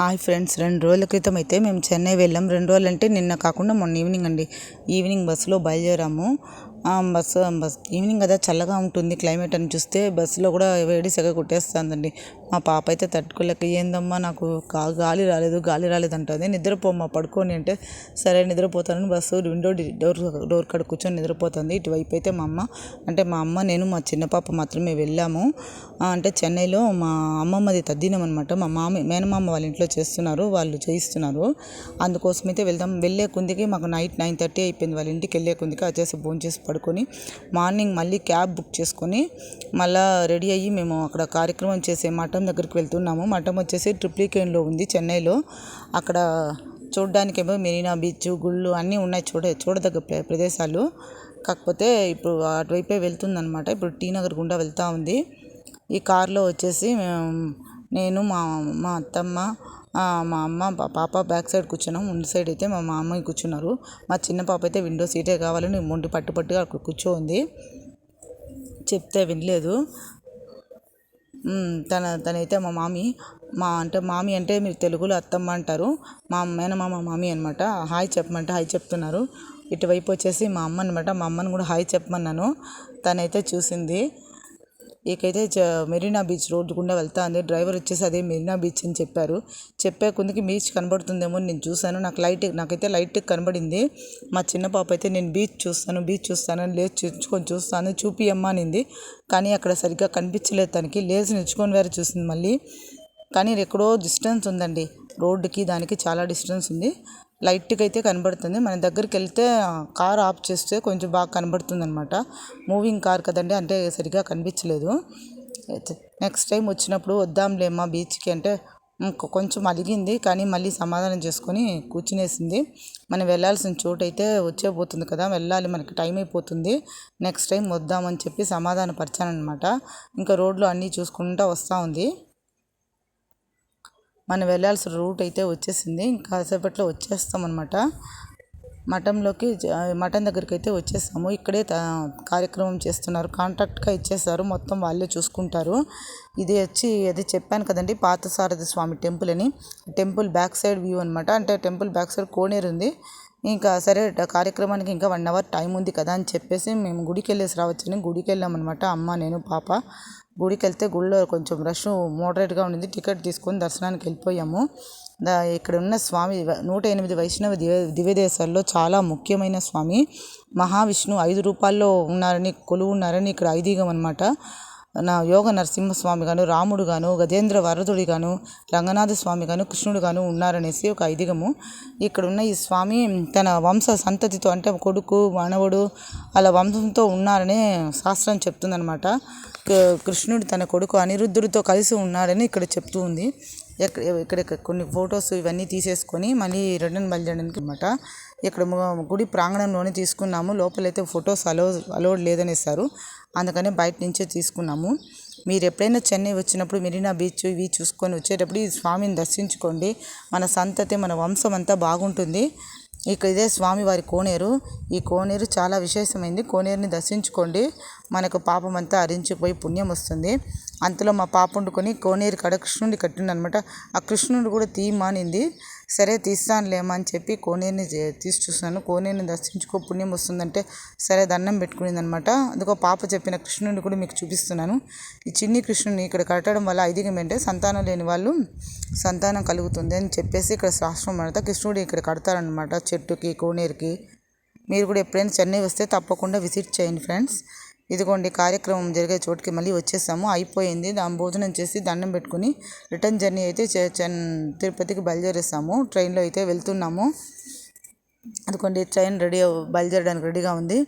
Hi friends రెండు రోజుల క్రితం అయితే మేము చెన్నై వెళ్ళాం. రెండు రోజులు అంటే నిన్న కాకుండా మొన్న ఈవినింగ్ అండి. ఈవినింగ్ బస్సులో బయలుదేరాము. ఆ బస్సు బస్. ఈవినింగ్ కదా చల్లగా ఉంటుంది క్లైమేట్ అని చూస్తే బస్సులో కూడా వేడి సెగ కొట్టేస్తుందండి. మా పాప అయితే తట్టుకోలేక ఏందమ్మా నాకు కా గాలి రాలేదు గాలి రాలేదు అంటుంది నిద్రపోమ్మా పడుకోని. అంటే సరే నిద్రపోతానని బస్సు విండో డోర్ డోర్ కాడ కూర్చొని నిద్రపోతుంది. ఇటువైపు అయితే మా అమ్మ అంటే మా అమ్మ నేను మా చిన్న పాప మాత్రమే వెళ్ళాము. అంటే చెన్నైలో మా అమ్మమ్మది తద్దినం అనమాట మా మామ మేనమామ వాళ్ళ ఇంట్లో చేస్తున్నారు వాళ్ళు చేయిస్తున్నారు. అందుకోసమైతే వెళ్దాం వెళ్ళే కుందికి మాకు నైట్ నైన్ థర్టీ అయిపోయింది. వాళ్ళ ఇంటికి వెళ్ళే కుందికి వచ్చేసి భోజనం చేసి పడుకొని మార్నింగ్ మళ్ళీ క్యాబ్ బుక్ చేసుకొని మళ్ళా రెడీ అయ్యి మేము అక్కడ కార్యక్రమం చేసే మఠం దగ్గరికి వెళ్తున్నాము. మఠం వచ్చేసి ట్రిప్లికేన్లో ఉంది చెన్నైలో. అక్కడ చూడడానికేమో మెరీనా బీచ్ గుళ్ళు అన్నీ ఉన్నాయి చూడ చూడదగ్గ ప్రదేశాలు. కాకపోతే ఇప్పుడు అటువైపే వెళ్తుందనమాట ఇప్పుడు టీ నగర్ గుండా వెళ్తూ ఉంది. ఈ కార్లో వచ్చేసి నేను మా మా అత్తమ్మ మా అమ్మ పా- పాప బ్యాక్ సైడ్ కూర్చున్నాం. ముందు సైడ్ అయితే మా మామయ్య కూర్చున్నారు. మా చిన్న పాప అయితే విండో సీటే కావాలని మొండి పట్టు పట్టుగా అక్కడ కూర్చోంది. చెప్తే వినలేదు. తన తనైతే మా మామి మా అంటే మామి అంటే మీరు తెలుగులో అత్తమ్మ అంటారు. మా మేనమామ మామి అనమాట హాయ్ చెప్పమంటే హాయ్ చెప్తున్నారు. ఇటువైపు వచ్చేసి మా అమ్మ అనమాట మా అమ్మని కూడా హాయ్ చెప్పమన్నాను. తనైతే చూసింది. ఇకైతే మెరీనా బీచ్ రోడ్డు గుండా వెళ్తా ఉంది. డ్రైవర్ వచ్చేసి అదే మెరీనా బీచ్ అని చెప్పారు. చెప్పే కొందికి బీచ్ కనబడుతుందేమో నేను చూశాను. నాకు లైట్ నాకైతే లైట్ కనబడింది. మా చిన్న పాప అయితే నేను బీచ్ చూస్తాను బీచ్ చూస్తాను అని లేచి చూసుకొని చూస్తాను. చూపియమ్మా అనింది. కానీ అక్కడ సరిగ్గా కనిపించలేదు తనకి. లేచి నిల్చుకొని వేరే చూసింది మళ్ళీ. కానీ ఎక్కడో డిస్టెన్స్ ఉందండి. రోడ్డుకి దానికి చాలా డిస్టెన్స్ ఉంది. లైట్గా అయితే కనబడుతుంది. మన దగ్గరికి వెళ్తే కార్ ఆఫ్ చేస్తే కొంచెం బాగా కనబడుతుంది అనమాట మూవింగ్ కార్ కదండి అంటే సరిగా కనిపించలేదు. నెక్స్ట్ టైం వచ్చినప్పుడు వద్దాంలేమ్మా బీచ్కి అంటే కొంచెం అలిగింది. కానీ మళ్ళీ సమాధానం చేసుకొని కూర్చునేసింది. మనం వెళ్ళాల్సిన చోటు అయితే వచ్చేపోతుంది కదా వెళ్ళాలి మనకి టైం అయిపోతుంది. నెక్స్ట్ టైం వద్దామని చెప్పి సమాధాన పరిచానమాట ఇంకా రోడ్లు అన్నీ చూసుకుంటూ వస్తూ ఉంది. మనం వెళ్ళాల్సిన రూట్ అయితే వచ్చేసింది. ఇంకా కాసేపట్లో వచ్చేస్తాం అనమాట మఠంలోకి మఠం దగ్గరికి అయితే వచ్చేసాము. ఇక్కడే కార్యక్రమం చేస్తున్నారు. కాంట్రాక్ట్గా ఇచ్చేసారు మొత్తం వాళ్ళే చూసుకుంటారు. ఇది వచ్చి అది చెప్పాను కదండి పార్థసారథి స్వామి టెంపుల్ అని. టెంపుల్ బ్యాక్ సైడ్ వ్యూ అనమాట అంటే టెంపుల్ బ్యాక్ సైడ్ కోనేరు ఉంది. ఇంకా సరే కార్యక్రమానికి ఇంకా వన్ అవర్ టైం ఉంది కదా అని చెప్పేసి మేము గుడికి వెళ్ళేసి రావచ్చని గుడికి వెళ్ళామన్నమాట అమ్మ నేను పాప గుడికి వెళ్తే గుడిలో కొంచెం రష్ మోడరేట్గా ఉండింది. టికెట్ తీసుకొని దర్శనానికి వెళ్ళిపోయాము. దా ఇక్కడ ఉన్న స్వామి నూట ఎనిమిది వైష్ణవ దివ్య దివ్యదేశాల్లో చాలా ముఖ్యమైన స్వామి. మహావిష్ణు ఐదు రూపాల్లో ఉన్నారని కొలువు ఉన్నారని ఇక్కడ ఐదీగం అనమాట నా యోగ నరసింహస్వామి గాను రాముడు గాను గజేంద్ర వరదుడి గాను రంగనాథ స్వామి గాను కృష్ణుడు గాను ఉన్నారనేసి ఒక ఐదిగము. ఇక్కడ ఉన్న ఈ స్వామి తన వంశ సంతతితో అంటే కొడుకు మనవడు అలా వంశంతో ఉన్నారనే శాస్త్రం చెప్తుందనమాట కృష్ణుడు తన కొడుకు అనిరుద్ధుడితో కలిసి ఉన్నాడని ఇక్కడ చెప్తూ ఉంది. ఇక్కడ ఇక్కడ కొన్ని ఫొటోస్ ఇవన్నీ తీసేసుకొని మళ్ళీ రిటర్న్ బయలుదేరడానికి అనమాట ఇక్కడ గుడి ప్రాంగణంలోనే తీసుకున్నాము. లోపలైతే ఫొటోస్ అలో అలౌడ్ లేదనేసారు. అందుకని బయట నుంచే తీసుకున్నాము. మీరు ఎప్పుడైనా చెన్నై వచ్చినప్పుడు మెరీనా బీచ్ ఇవి చూసుకొని వచ్చేటప్పుడు ఈ స్వామిని దర్శించుకోండి. మన సంతతి మన వంశం అంతా బాగుంటుంది. ఇక ఇదే స్వామివారి కోనేరు. ఈ కోనేరు చాలా విశేషమైంది. కోనేరుని దర్శించుకోండి. మనకు పాపం అంతా అరించిపోయి పుణ్యం వస్తుంది. అంతలో మా పాప వండుకొని కోనేరు కాడ కృష్ణుడి కట్టిండనమాట. ఆ కృష్ణుడు కూడా తీయమానింది సరే తీస్తానులేమా అని చెప్పి కోనేరుని తీసి చూస్తున్నాను. కోనేరుని దర్శించుకో పుణ్యం వస్తుందంటే సరే దండం పెట్టుకునింది అనమాట అందుకో పాప చెప్పిన కృష్ణుడిని కూడా మీకు చూపిస్తున్నాను. ఈ చిన్ని కృష్ణుడిని ఇక్కడ కట్టడం వల్ల ఐదిగం ఏంటంటే సంతానం లేని వాళ్ళు సంతానం కలుగుతుంది అని చెప్పేసి ఇక్కడ శాస్త్రం అనమాట కృష్ణుడు ఇక్కడ కడతారనమాట చెట్టుకి కోనేరుకి. మీరు కూడా ఎప్పుడైనా చెన్నై వస్తే తప్పకుండా విజిట్ చేయండి ఫ్రెండ్స్. ఇదిగోండి కార్యక్రమం జరిగే చోటుకి మళ్ళీ వచ్చేసాము. అయిపోయింది. దాని భోజనం చేసి దండం పెట్టుకుని రిటర్న్ జర్నీ అయితే తిరుపతికి బయలుదేరేసాము. ట్రైన్లో అయితే వెళ్తున్నాము. అదిగోండి ట్రైన్ రెడీ బయలుదేరడానికి రెడీగా ఉంది.